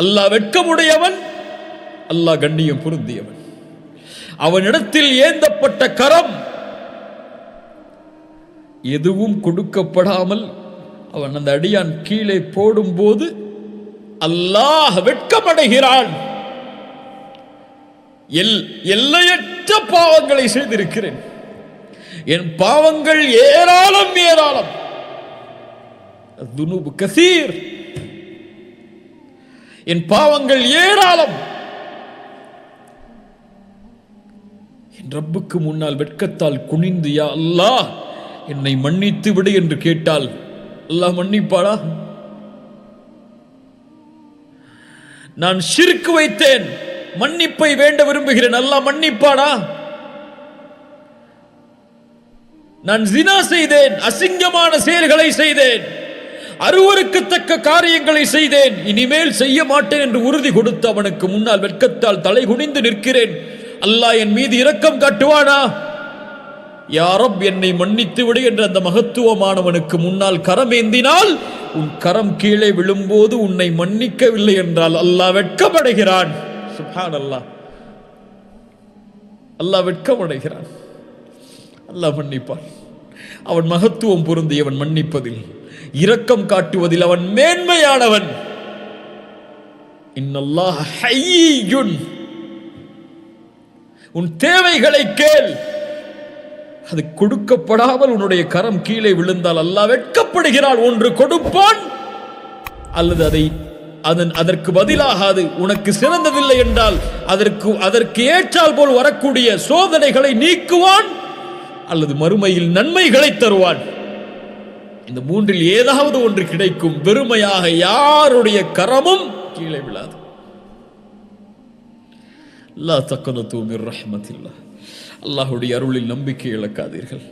அல்லாஹ் வெட்கமுடையவன் அல்லாஹ் கண்ணியம் பொருந்தியவன். அவனிடத்தில் ஏந்தப்பட்ட கரம் எதுவும் கொடுக்கப்படாமல் அவன் அந்த அடியான் கீழே போடும்போது அல்லாஹ் வெட்கமடைகிறான். எல் எல்லையற்ற பாவங்களை செய்திருக்கிறேன். என் பாவங்கள் ஏராளம் ஏராளம். துனுபு கசீர். என் பாவங்கள் ஏராளம். என் ரப்புக்கு முன்னால் வெட்கத்தால் குனிந்து யா அல்லாஹ் என்னை மன்னித்து விடு என்று கேட்டால் அல்லாஹ் மன்னிப்பாடா நான் சிறுக்கு வைத்தேன் மன்னிப்பை வேண்ட விரும்புகிறேன் அல்லாஹ் மன்னிப்பாடா நான் ஜினா செய்தேன் அசிங்கமான செயல்களை செய்தேன். அருவருக்கத்தக்க காரியங்களை செய்தேன். இனிமேல் செய்ய மாட்டேன் என்று உறுதி கொடுத்து அவனுக்கு முன்னால் வெட்கத்தால் தலை குனிந்து நிற்கிறேன். அல்லாஹ் என் மீது இரக்கம் காட்டுவானா? யாரப் என்னை மன்னித்து விடு என்று அந்த மகத்துவமானவனுக்கு முன்னால் கரம் ஏந்தினால் உன் கரம் கீழே விழும்போது உன்னை மன்னிக்கவில்லை என்றால் அல்லாஹ் வெட்கமடைகிறான். சுஹான் அல்லாஹ் அல்லாஹ் வெட்கமடைகிறான். அல்லாஹ் மன்னிப்பான். அவன் மகத்துவம் பொருந்தியவன் மன்னிப்பதில். இரக்கம் காட்டுவதில் அவன் மேன்மையானவன். உன் தேவைகளை கேள். அது கொடுக்கப்படாமல் உன்னுடைய கரம் கீழே விழுந்தால் அல்லாஹ் வெட்கப்படுகிறான் ஒன்று கொடுப்பான் அல்லது அதை அதன் அதற்கு பதிலாக அது உனக்கு சிறந்ததில்லை என்றால் அதற்கு அதற்கு ஏற்றால் போல் வரக்கூடிய சோதனைகளை நீக்குவான். அல்லது மறுமையில் நன்மைகளை தருவான். இந்த மூன்றில் ஏதாவது ஒன்று கிடைக்கும். வெறுமையாக யாருடைய கரமும் கீழே விழாது. அல்லா தக்கனத்து மிர் ரஹ்மத்தில்லா. அல்லாஹுடைய அருளில் நம்பிக்கை இழக்காதீர்கள்.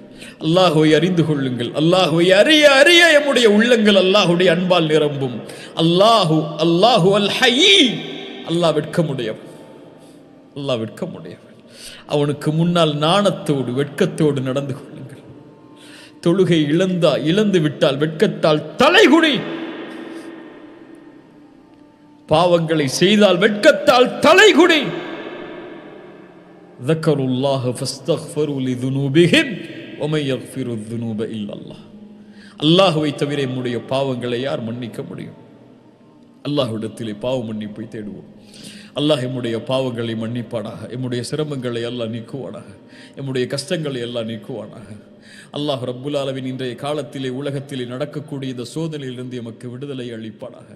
அல்லாஹுவை அறிந்து கொள்ளுங்கள். அல்லாஹுவை அறிய அறிய எம்முடைய உள்ளங்கள் அல்லாஹுடைய அன்பால் நிரம்பும். அல்லாஹு அல்லாஹு அல் ஹயி அல்லாஹ் வெட்கமுடையவன். அல்லாஹ் வெட்கமுடையவன். அவனுக்கு முன்னால் நாணத்தோடு வெட்கத்தோடு நடந்து கொள்ளுங்கள் தொழுகை இழந்தா இழந்து விட்டால் வெட்கத்தால் தலைகுனி பாவங்களை செய்தால் வெட்கத்தால் தலைகுனி ذكروا الله فاستغفروا لذنوبهم ومن يغفر الذنوب الا الله அல்லாஹ்வை தவிர நம்முடைய பாவங்களை யார் மன்னிக்க முடியும் அல்லாஹ்விடத்திலே பாவ மன்னிப்பை தேடுவோம் அல்லாஹ் எம்முடைய பாவங்களை மன்னிப்பானாக எம்முடைய சிரமங்களை எல்லாம் நீக்குவானாக எம்முடைய கஷ்டங்களை எல்லாம் நீக்குவானாக. அல்லாஹ் ரப்புல் அளவின் இன்றைய காலத்திலே உலகத்திலே நடக்கக்கூடிய இந்த சோதனையிலிருந்து எமக்கு விடுதலை அளிப்பானாக.